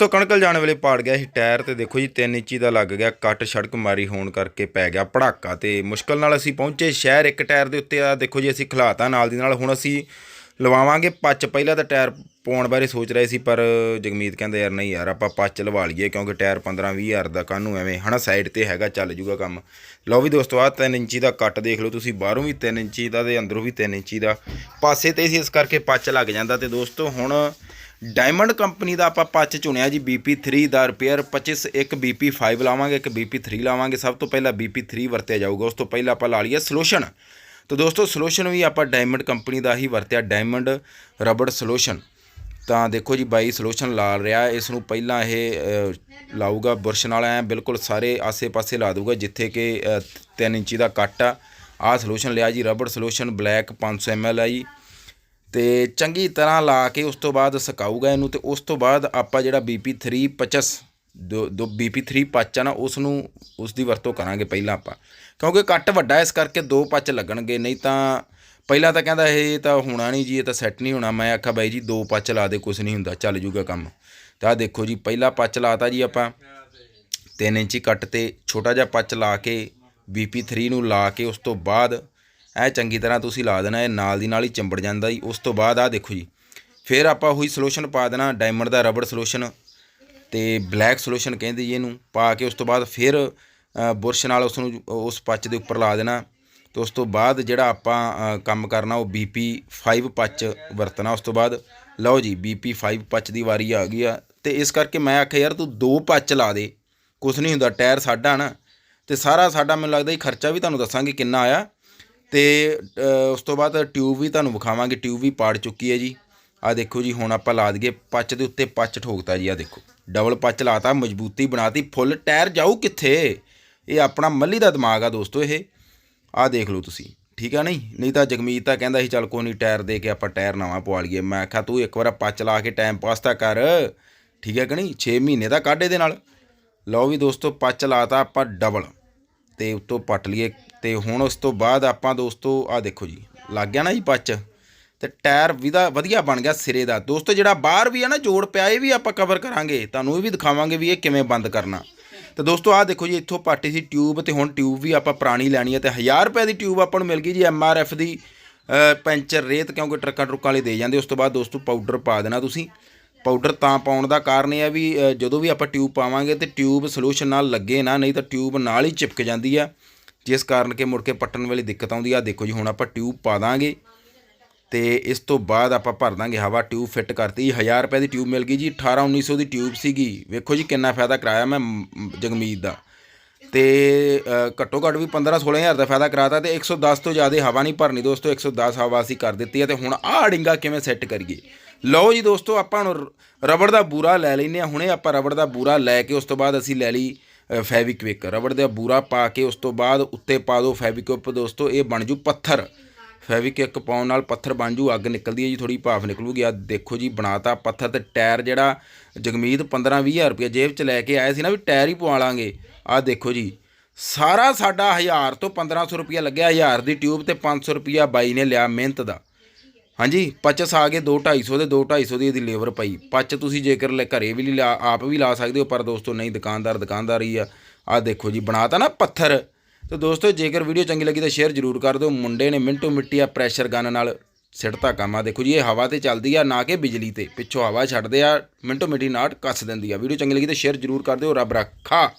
ਦੋਸਤੋ ਕਣਕਲ ਜਾਣ ਵੇਲੇ ਪਾੜ ਗਿਆ ਸੀ ਟਾਇਰ ਤੇ ਦੇਖੋ ਜੀ 3 ਇੰਚੀ ਦਾ ਲੱਗ ਗਿਆ, ਕੱਟ ਸੜਕ ਮਾਰੀ ਹੋਣ ਕਰਕੇ ਪੈ ਗਿਆ ਪੜਾਕਾ ਤੇ ਮੁਸ਼ਕਲ ਨਾਲ ਅਸੀਂ ਪਹੁੰਚੇ ਸ਼ਹਿਰ ਇੱਕ ਟਾਇਰ ਦੇ ਉੱਤੇ ਆ। ਦੇਖੋ ਜੀ, ਅਸੀਂ ਖਲਾਤਾ ਨਾਲ ਦੀ ਨਾਲ, ਹੁਣ ਅਸੀਂ ਲਵਾਵਾਂਗੇ ਪੱਚ, ਪਹਿਲਾਂ ਤਾਂ ਟਾਇਰ ਪਾਉਣ ਬਾਰੇ ਸੋਚ ਰਹੇ ਸੀ, ਪਰ ਜਗਮੀਤ ਕਹਿੰਦੇ, ਯਾਰ ਨਹੀਂ ਯਾਰ, ਆਪਾਂ ਪੱਚ ਲਵਾ ਲਈਏ ਕਿਉਂਕਿ ਟਾਇਰ 15 20 ਹਜ਼ਾਰ ਦਾ ਕਾਹਨੂੰ ਐਵੇਂ, ਹਨਾ, ਸਾਈਡ ਤੇ ਹੈਗਾ, ਚੱਲ ਜੂਗਾ ਕੰਮ। ਲਓ ਵੀ ਦੋਸਤੋ ਆ 3 ਇੰਚੀ ਦਾ ਕੱਟ ਦੇਖ ਲਓ ਤੁਸੀਂ, ਬਾਹਰੋਂ ਵੀ 3 ਇੰਚੀ ਦਾ ਤੇ ਅੰਦਰੋਂ ਵੀ 3 ਇੰਚੀ ਦਾ। ਪਾਸੇ ਤੇ ਸੀ, ਇਸ ਕਰਕੇ ਪੱਚ ਲੱਗ ਜਾਂਦਾ ਤੇ ਦੋਸਤੋ, ਹੁਣ ਡਾਇਮੰਡ ਕੰਪਨੀ ਦਾ ਆਪਾਂ ਪੱਚ ਚੁਣਿਆ ਜੀ BP3 ਦਾ ਰਿਪੇਅਰ 25 ਇੱਕ BP5 ਲਾਵਾਂਗੇ, ਇੱਕ BP3 ਲਾਵਾਂਗੇ। ਸਭ ਤੋਂ ਪਹਿਲਾਂ BP3 ਵਰਤਿਆ ਜਾਊਗਾ, ਉਸ ਤੋਂ ਪਹਿਲਾਂ ਆਪਾਂ ਲਾ ਲਈਏ ਸੋਲੂਸ਼ਨ। ਤਾਂ ਦੋਸਤੋ ਸੋਲੂਸ਼ਨ ਵੀ ਆਪਾਂ ਡਾਇਮੰਡ ਕੰਪਨੀ ਦਾ ਹੀ ਵਰਤਿਆ, ਡਾਇਮੰਡ ਰਬੜ ਸੋਲੂਸ਼ਨ। ਤਾਂ ਦੇਖੋ ਜੀ ਬਾਈ ਸੋਲੂਸ਼ਨ ਲਾ ਰਿਹਾ, ਇਸ ਨੂੰ ਪਹਿਲਾਂ ਇਹ ਲਾਊਗਾ, ਬੁਰਸ਼ ਨਾਲ ਐ ਬਿਲਕੁਲ ਸਾਰੇ ਆਸੇ-ਪਾਸੇ ਲਾ ਦੂਗਾ ਜਿੱਥੇ ਕਿ 3 ਇੰਚੀ ਦਾ ਕੱਟ ਆ। ਆਹ ਸੋਲੂਸ਼ਨ ਲਿਆ ਜੀ, ਰਬੜ ਸੋਲੂਸ਼ਨ, ਬਲੈਕ 500 ml ਆ ਜੀ। ਤੇ ਚੰਗੀ ਤਰ੍ਹਾਂ ਲਾ ਕੇ ਉਸ ਤੋਂ ਬਾਅਦ ਸੁਕਾਊਗਾ ਇਹਨੂੰ ਤੇ ਉਸ ਤੋਂ ਬਾਅਦ ਆਪਾਂ ਜਿਹੜਾ BP3 ਪਚਸ, ਦੋ ਦੋ BP3 ਪੱਚ ਆ ਨਾ ਉਸ ਨੂੰ ਉਸ ਦੀ ਵਰਤੋਂ ਕਰਾਂਗੇ ਪਹਿਲਾਂ ਆਪਾਂ। ਕਿਉਂਕਿ ਕੱਟ ਵੱਡਾ ਇਸ ਕਰਕੇ ਦੋ ਪੱਚ ਲੱਗਣਗੇ, ਨਹੀਂ ਤਾਂ ਪਹਿਲਾਂ ਤਾਂ ਕਹਿੰਦਾ ਇਹ ਤਾਂ ਹੋਣਾ ਨਹੀਂ ਜੀ, ਇਹ ਤਾਂ ਸੈੱਟ ਨਹੀਂ ਹੋਣਾ। ਮੈਂ ਆਖਿਆ ਬਾਈ ਜੀ, ਦੋ ਪੱਚ ਲਾ ਦੇ ਕੁਝ ਨਹੀਂ ਹੁੰਦਾ, ਚੱਲ ਜੂਗਾ ਕੰਮ। ਤਾਂ ਦੇਖੋ ਜੀ, ਪਹਿਲਾ ਪੱਚ ਲਾਤਾ ਜੀ ਆਪਾਂ। 3 ਇੰਚੀ ਕੱਟ ਤੇ ਛੋਟਾ ਜਿਹਾ ਪੱਚ ਲਾ ਕੇ BP3 ਨੂੰ ਲਾ ਕੇ ਉਸ ਤੋਂ ਬਾਅਦ ਇਹ ਚੰਗੀ ਤਰ੍ਹਾਂ ਤੁਸੀਂ ਲਾ ਦੇਣਾ, ਇਹ ਨਾਲ ਦੀ ਨਾਲ ਹੀ ਚੰਬੜ ਜਾਂਦਾ ਜੀ। ਉਸ ਤੋਂ ਬਾਅਦ ਆਹ ਦੇਖੋ ਜੀ। ਫਿਰ ਆਪਾਂ ਉਹੀ ਸੋਲੂਸ਼ਨ ਪਾ ਦੇਣਾ ਡਾਇਮੰਡ ਦਾ ਰਬੜ ਸੋਲੂਸ਼ਨ ਤੇ ਬਲੈਕ ਸੋਲੂਸ਼ਨ ਕਹਿੰਦੇ ਜੀ ਇਹਨੂੰ। ਪਾ ਕੇ ਉਸ ਤੋਂ ਬਾਅਦ ਫਿਰ ਬੁਰਸ਼ ਨਾਲ ਉਸ ਨੂੰ ਉਸ ਪੱਚ ਦੇ ਉੱਪਰ ਲਾ ਦੇਣਾ। ਤੇ ਉਸ ਤੋਂ ਬਾਅਦ ਜਿਹੜਾ ਆਪਾਂ ਕੰਮ ਕਰਨਾ ਉਹ BP5 ਪੱਚ ਵਰਤਣਾ ਉਸ ਤੋਂ ਬਾਅਦ। ਲਓ ਜੀ BP5 ਪੱਚ ਦੀ ਵਾਰੀ ਆ ਗਈ ਆ। ਤੇ ਇਸ ਕਰਕੇ ਮੈਂ ਆਖਿਆ, ਯਾਰ ਤੂੰ ਦੋ ਪੱਚ ਲਾ ਦੇ। ਕੁਛ ਨਹੀਂ ਹੁੰਦਾ, ਟਾਇਰ ਸਾਡਾ ਨਾ। ਤੇ ਸਾਰਾ ਸਾਡਾ ਮੈਨੂੰ ਲੱਗਦਾ ਜੀ ਖਰਚਾ ਵੀ ਤੁਹਾਨੂੰ ਦੱਸਾਂਗੇ ਕਿੰਨਾ ਆਇਆ। ਅਤੇ ਉਸ ਤੋਂ ਬਾਅਦ ਟਿਊਬ ਵੀ ਤੁਹਾਨੂੰ ਵਿਖਾਵਾਂਗੇ, ਟਿਊਬ ਵੀ ਪਾੜ ਚੁੱਕੀ ਹੈ ਜੀ। ਆਹ ਦੇਖੋ ਜੀ, ਹੁਣ ਆਪਾਂ ਲਾ ਦਈਏ, ਪੱਚ ਦੇ ਉੱਤੇ ਪੱਚ ਠੋਕਤਾ ਜੀ, ਆਹ ਦੇਖੋ। ਡਬਲ ਪੱਚ ਲਾਤਾ, ਮਜ਼ਬੂਤੀ ਬਣਾਤੀ, ਫੁੱਲ ਟਾਇਰ ਜਾਊ ਕਿੱਥੇ? ਇਹ ਆਪਣਾ ਮੱਲੀ ਦਾ ਦਿਮਾਗ ਆ ਦੋਸਤੋ ਇਹ। ਆਹ ਦੇਖ ਲਓ ਤੁਸੀਂ, ਠੀਕ ਆ ਨਹੀਂ? ਨਹੀਂ ਤਾਂ ਜਗਮੀਤ ਤਾਂ ਕਹਿੰਦਾ ਸੀ, ਚੱਲ ਕੋਈ ਨਹੀਂ, ਟਾਇਰ ਦੇ ਕੇ ਆਪਾਂ ਟਾਇਰ ਨਵਾਂ ਪਵਾ ਲਈਏ। ਮੈਂ ਆਖਿਆ ਤੂੰ ਇੱਕ ਵਾਰ ਪੱਚ ਲਾ ਕੇ ਟਾਈਮ ਪਾਸ ਤਾਂ ਕਰ, ਠੀਕ ਹੈ ਕਿ ਨਹੀਂ? 6 ਮਹੀਨੇ ਦਾ ਕੱਢ ਇਹਦੇ ਨਾਲ। ਲਓ ਵੀ ਦੋਸਤੋ, ਪੱਚ ਲਾਤਾ ਆਪਾਂ ਡਬਲ। ਤੇ ਉੱਤੋਂ ਪੱਟ ਲਈਏ ਤੇ ਹੁਣ ਉਸ ਤੋਂ ਬਾਅਦ ਆਪਾਂ ਦੋਸਤੋ ਆ ਦੇਖੋ ਜੀ, ਲੱਗ ਗਿਆ ਨਾ ਜੀ ਪੱਚ। ਤੇ ਟਾਇਰ ਵਿਦਾ, ਵਧੀਆ ਬਣ ਗਿਆ ਸਿਰੇ ਦਾ। ਦੋਸਤੋ, ਜਿਹੜਾ ਬਾਹਰ ਵੀ ਆ ਨਾ ਜੋੜ ਪਿਆ, ਇਹ ਵੀ ਆਪਾਂ ਕਵਰ ਕਰਾਂਗੇ। ਤੁਹਾਨੂੰ ਇਹ ਵੀ ਦਿਖਾਵਾਂਗੇ ਵੀ ਇਹ ਕਿਵੇਂ ਬੰਦ ਕਰਨਾ। ਤੇ ਦੋਸਤੋ, ਆਹ ਦੇਖੋ ਜੀ, ਇੱਥੋਂ ਪਾਟੀ ਸੀ ਟਿਊਬ ਤੇ ਹੁਣ ਟਿਊਬ ਵੀ ਆਪਾਂ ਪੁਰਾਣੀ ਲੈਣੀ ਹੈ ਤੇ 1000 ਰੁਪਏ ਦੀ ਟਿਊਬ ਆਪਾਂ ਨੂੰ ਮਿਲ ਗਈ ਜੀ ਐਫ ਦੀ ਪੈਂਚਰ ਰੇਤ, ਕਿਉਂਕਿ ਟਰੱਕਾਂ ਟਰੁੱਕਾਂ ਵਾਲੇ ਦੇ ਜਾਂਦੇ, ਉਸ ਤੋਂ ਬਾਅਦ ਦੋਸਤੋ ਪਾਊਡਰ ਪਾ ਦੇਣਾ ਤੁਸੀਂ। ਪਾਊਡਰ ਤਾਂ ਪਾਉਣ ਦਾ ਕਾਰਨ ਇਹ ਆ ਵੀ ਜਦੋਂ ਵੀ ਆਪਾਂ ਟਿਊਬ ਪਾਵਾਂਗੇ ਤੇ ਟਿਊਬ ਸੋਲੂਸ਼ਨ ਨਾਲ ਲੱਗੇ ਨਾ, ਨਹੀਂ ਤਾਂ ਟਿਊਬ ਨਾਲ ਹੀ ਚਿਪਕ ਜਾਂਦੀ ਆ। ਜਿਸ ਕਾਰਨ ਕਿ ਮੁੜ ਕੇ ਪੱਟਣ ਵੇਲੇ ਦਿੱਕਤ ਆਉਂਦੀ ਆ। ਦੇਖੋ ਜੀ, ਹੁਣ ਆਪਾਂ ਟਿਊਬ ਪਾ ਦਾਂਗੇ ਤੇ ਇਸ ਤੋਂ ਬਾਅਦ ਆਪਾਂ ਭਰ ਦਾਂਗੇ ਹਵਾ। ਟਿਊਬ ਫਿੱਟ ਕਰਤੀ 1000 ਰੁਪਏ ਦੀ ਟਿਊਬ ਮਿਲ ਗਈ ਜੀ। 18 1900 ਦੀ ਟਿਊਬ ਸੀਗੀ। ਵੇਖੋ ਜੀ, ਕਿੰਨਾ ਫਾਇਦਾ ਕਰਾਇਆ ਮੈਂ ਜਗਮੀਤ ਦਾ। ਤੇ ਘੱਟੋ ਘੱਟ ਵੀ 15 16000 ਦਾ ਫਾਇਦਾ ਕਰਾਤਾ ਤੇ 110 ਤੋਂ ਜ਼ਿਆਦਾ ਹਵਾ ਨਹੀਂ ਭਰਨੀ ਦੋਸਤੋ। 110 ਹਵਾ ਅਸੀਂ ਕਰ ਦਿੱਤੀ ਹੈ ਤੇ ਹੁਣ ਆਹ ਡਿੰਗਾ ਕਿਵੇਂ ਸੈੱਟ ਕਰੀਏ? ਲਓ ਜੀ ਦੋਸਤੋ, ਆਪਾਂ ਹੁਣ ਰ- ਰਬੜ ਦਾ ਬੂਰਾ ਲੈ ਲੈਨੇ ਆ ਹੁਣੇ ਆਪਾਂ ਰਬੜ ਦਾ ਬੂਰਾ ਲੈ ਕੇ ਉਸ ਤੋਂ ਬਾਅਦ ਅਸੀਂ ਲੈ ਲਈ ਫੈਵਿਕਵਿਕ ਰਬੜ ਦਾ ਬੂਰਾ ਪਾ ਕੇ ਉਸ ਤੋਂ ਬਾਅਦ ਉੱਤੇ ਪਾ ਦਿਓ ਫੈਵਿਕਵਿਕ ਦੋਸਤੋ, ਇਹ ਬਣ ਜੂ ਪੱਥਰ। ਫੈਵਿਕਵਿਕ ਪਾਉਣ ਨਾਲ ਪੱਥਰ ਬਣ ਜੂ, ਅੱਗ ਨਿਕਲਦੀ ਹੈ ਜੀ ਥੋੜੀ ਭਾਫ ਨਿਕਲੂਗੀ। ਆ ਦੇਖੋ ਜੀ, ਬਣਾਤਾ ਪੱਥਰ ਤੇ ਟਾਇਰ ਜਿਹੜਾ ਜਗਮੀਤ 15 20000 ਰੁਪਏ ਜੇਬ ਚ ਲੈ ਕੇ ਆਇਆ ਸੀ ਨਾ ਵੀ ਟਾਇਰ ਹੀ ਪਵਾ ਲਾਂਗੇ। ਆ ਦੇਖੋ ਜੀ, ਸਾਰਾ ਸਾਡਾ 1000 ਤੋਂ 1500 ਰੁਪਏ ਲੱਗਿਆ 1000 ਦੀ ਟਿਊਬ ਤੇ 500 ਰੁਪਿਆ ਬਾਈ ਨੇ ਲਿਆ ਮਿਹਨਤ ਦਾ। ਹਾਂਜੀ ਪਚਸ ਆ ਗਏ 2 250 ਦੇ 2 250 ਦੀ ਇਹਦੀ ਲੇਬਰ ਪਈ। ਪਚ ਤੁਸੀਂ ਜੇਕਰ ਲੈ ਘਰੇ ਵੀ ਲਾ, ਆਪ ਵੀ ਲਾ ਸਕਦੇ ਹੋ, ਪਰ ਦੋਸਤੋ ਨਹੀਂ, ਦੁਕਾਨਦਾਰ ਦੁਕਾਨਦਾਰ ਹੀ ਆ। ਆ ਦੇਖੋ ਜੀ, ਬਣਾਤਾ ਨਾ ਪੱਥਰ। ਤੇ ਦੋਸਤੋ ਜੇਕਰ ਵੀਡੀਓ ਚੰਗੀ ਲੱਗੀ ਤਾਂ ਸ਼ੇਅਰ ਜ਼ਰੂਰ ਕਰ ਦਿਓ। ਮੁੰਡੇ ਨੇ ਮਿੰਟੋ ਮਿੱਟੀ ਆ ਪ੍ਰੈਸ਼ਰ ਗਨ ਨਾਲ ਸਿੱਟਤਾ ਕੰਮ। ਆ ਦੇਖੋ ਜੀ, ਇਹ ਹਵਾ ਤੇ ਚੱਲਦੀ ਆ, ਨਾ ਕਿ ਬਿਜਲੀ ਤੇ। ਪਿੱਛੋਂ ਹਵਾ ਛੱਡਦੇ ਆ, ਮਿੰਟੋ ਮਿੱਟੀ ਨਾਟ ਕੱਸ ਦਿੰਦੀ ਆ। ਵੀਡੀਓ ਚੰਗੀ ਲੱਗੀ ਤਾਂ ਸ਼ੇਅਰ ਜ਼ਰੂਰ ਕਰ ਦਿਓ। ਰੱਬ ਰੱਖਾ।